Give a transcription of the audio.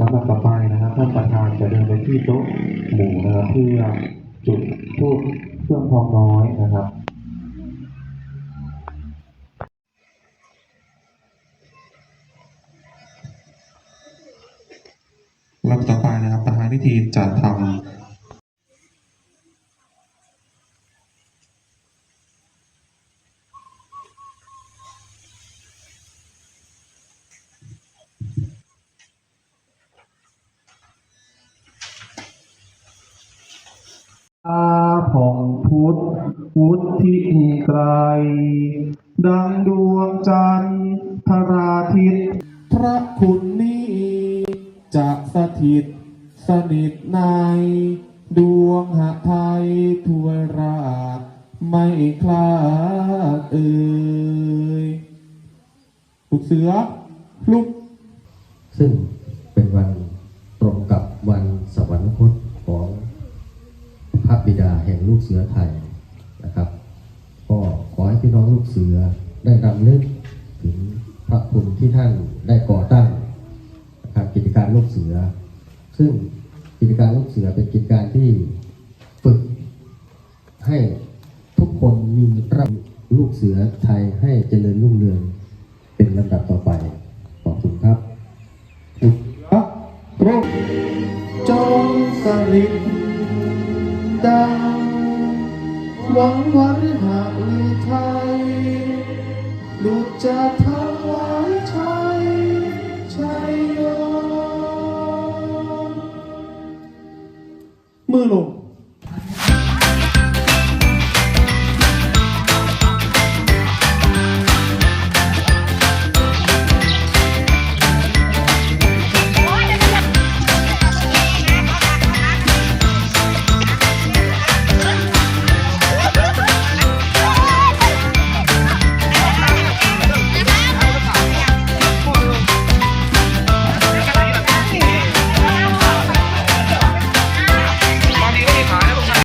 ดับต่อไปนะครับท่านประธานจะเดินไปที่โต๊ะหมู่นะครับเพื่อจุดธูปเครื่องพองน้อยนะครับลำต่อไปนะครับประธานพิธีจะทำ อา ผ่องพุทธพุทธิไกรดังดวงจันทร์พราทิต พระคุณนี้จะสถิตสนิทใน ดวงหะไทยทวยราชไม่คลาดเอ่ยลูกเสือลุกซึ่ง บิดาแห่งลูกเสือไทยนะครับก็ขอให้พี่น้องลูกเสือได้รำลึกถึงพระคุณที่ท่านได้ก่อตั้งนะครับกิจการลูกเสือ ซึ่งกิจการลูกเสือเป็นกิจการที่ฝึกให้ทุกคนมีรับลูกเสือไทยให้เจริญรุ่งเรืองเป็นลำดับต่อไป ขอบคุณครับพระพระจงสลิด ดังหวังวันหากลือไทยดุจจะถวายชัยชัยโยมือลง